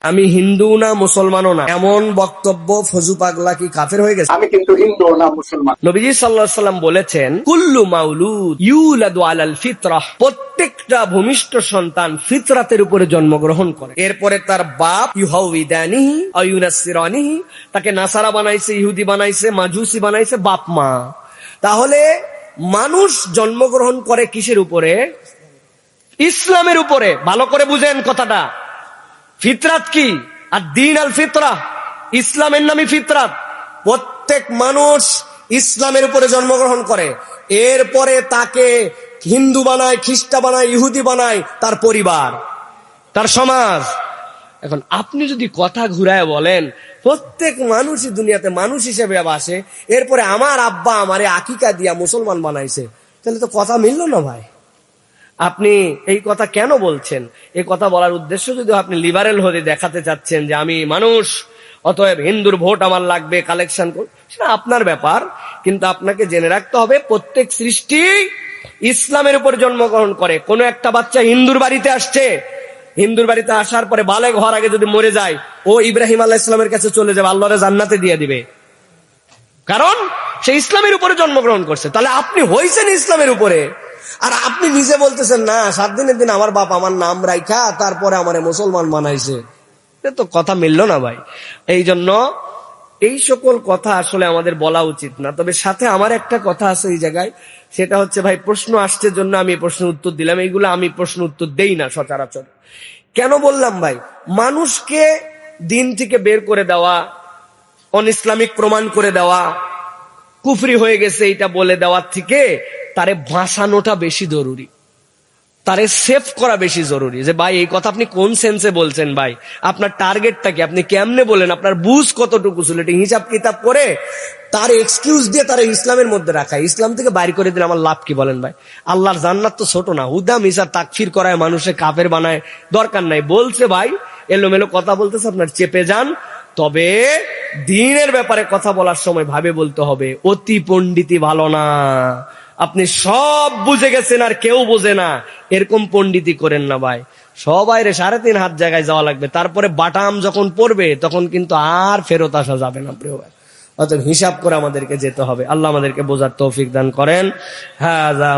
আমি হিন্দু না মুসলমানও না। এমন বক্তব্য ফজু পাগলা কি কাফের হয়ে গেছে? আমি কিন্তু হিন্দু না মুসলমান। নবীজি সাল্লাহ সাল্লাম বলেছেন কুল্লু মাউলুদ ইউলাদু আলাল ফিতরাহ প্রত্যেকটা ভূমিষ্ঠ সন্তান ফিতরাতের উপরে জন্মগ্রহণ করে। এরপরে তার বাপ ইউহাউদানিহি অয়ুনাসিরানিহি তাকে নাসারা বানাইছে ইহুদি বানাইছে মাজুসি বানাইছে বাপ মা। তাহলে মানুষ জন্মগ্রহণ করে কিসের উপরে? ইসলামের উপরে। ভালো করে বুঝেন কথাটা। ফিতরাত কি? আর দিন আল ফিতরা, ইসলামের নামই ফিতরাত। প্রত্যেক মানুষ ইসলামের উপরে জন্মগ্রহণ করে। এরপরে তাকে হিন্দু বানায়, খ্রিস্টা বানায়, ইহুদি বানায় তার পরিবার, তার সমাজ। এখন আপনি যদি কথা ঘুরায় বলেন, প্রত্যেক মানুষই দুনিয়াতে মানুষ হিসেবে বাসে। এরপরে আমার আব্বা আমারে আকিকা দিয়া মুসলমান বানাইছে। তাহলে তো কথা মিললো না ভাই। আপনি এই কথা কেন বলছেন? এই কথা বলার উদ্দেশ্য যদি আপনি লিবারেল হতে দেখাতে চাচ্ছেন যে আমি মানুষ, অতএব হিন্দুর ভোট আমার লাগবে কালেকশন সেটা আপনার ব্যাপার, কিন্তু আপনাকে জেনে রাখতে হবে প্রত্যেক সৃষ্টি ইসলামের উপর জন্মগ্রহণ করে। কোনো একটা বাচ্চা হিন্দুর বাড়িতে আসছে, হিন্দুর বাড়িতে আসার পরে বালেক হওয়ার আগে যদি মরে যায়, ও ইব্রাহিম আল্লাহ ইসলামের কাছে চলে যাবে, আল্লাহরে জান্নাতে দিয়ে দিবে। কারণ সে ইসলামের উপরে জন্মগ্রহণ করছে। তাহলে আপনি হয়েছেন ইসলামের উপরে। আর আপনি নিজে বলতেছেন, না, সাত দিনের দিন আমার বাপ আমার নাম রাইখা, তারপরে আমার মুসলমান বানাইছে। এ তো কথা মিললো না ভাই। এই জন্য এই সকল কথা আসলে আমাদের বলা উচিত না। তবে সাথে আমার একটা কথা আছে এই জায়গায়, সেটা হচ্ছে ভাই, প্রশ্ন আসছে জন্য আমি এই প্রশ্নের উত্তর দিলাম। এইগুলো আমি প্রশ্ন উত্তর দেই না সচরাচর। কেন বললাম ভাই? মানুষকে দিন থেকে বের করে দেওয়া অন ইসলামিক প্রমাণ করে দেওয়া, কুফরি হয়ে গেছে এটা বলে দেওয়ার থেকে তারে ভাসানোটা বেশি জরুরি। তারে সেভ করা বেশি জরুরি। যে ভাই, এই কথা আপনি কোন সেন্সে বলছেন ভাই? আপনার টার্গেটটা কি? আপনি কেমনে বলেন? আপনার বুঝ কতটুকু ছিল? এটা হিসাব কিতাব করে তার এক্সকিউজ দিয়ে তারা ইসলামের মধ্যে রাখা। ইসলাম থেকে বাইর করে দিলে আমার লাভ কি বলেন ভাই? আল্লাহর জান্নাত তো ছোট না। হুদা মিসা তাকফির করায় মানুষে কাফের বানায় দরকার নাই। বলছে ভাই, এলোমেলো কথা বলতেছে, আপনার চেপে যান। তবে দিনের ব্যাপারে কথা বলার সময় ভাবে বলতে হবে, অতি পণ্ডিতি ভালো না। আপনি সব বুঝে গেছেন আর কেউ বোঝে না। এরকম পণ্ডিতি করেন না ভাই। সবাই রে সাড়ে তিন হাত জায়গায় যাওয়া লাগবে। তারপরে বাটাম যখন পড়বে, তখন কিন্তু আর ফেরত আসা যাবে না, প্রিয় ভাই। অতএব হিসাব করে আমাদেরকে যেতে হবে। আল্লাহ আমাদেরকে বোঝার তৌফিক দান করেন। হাযা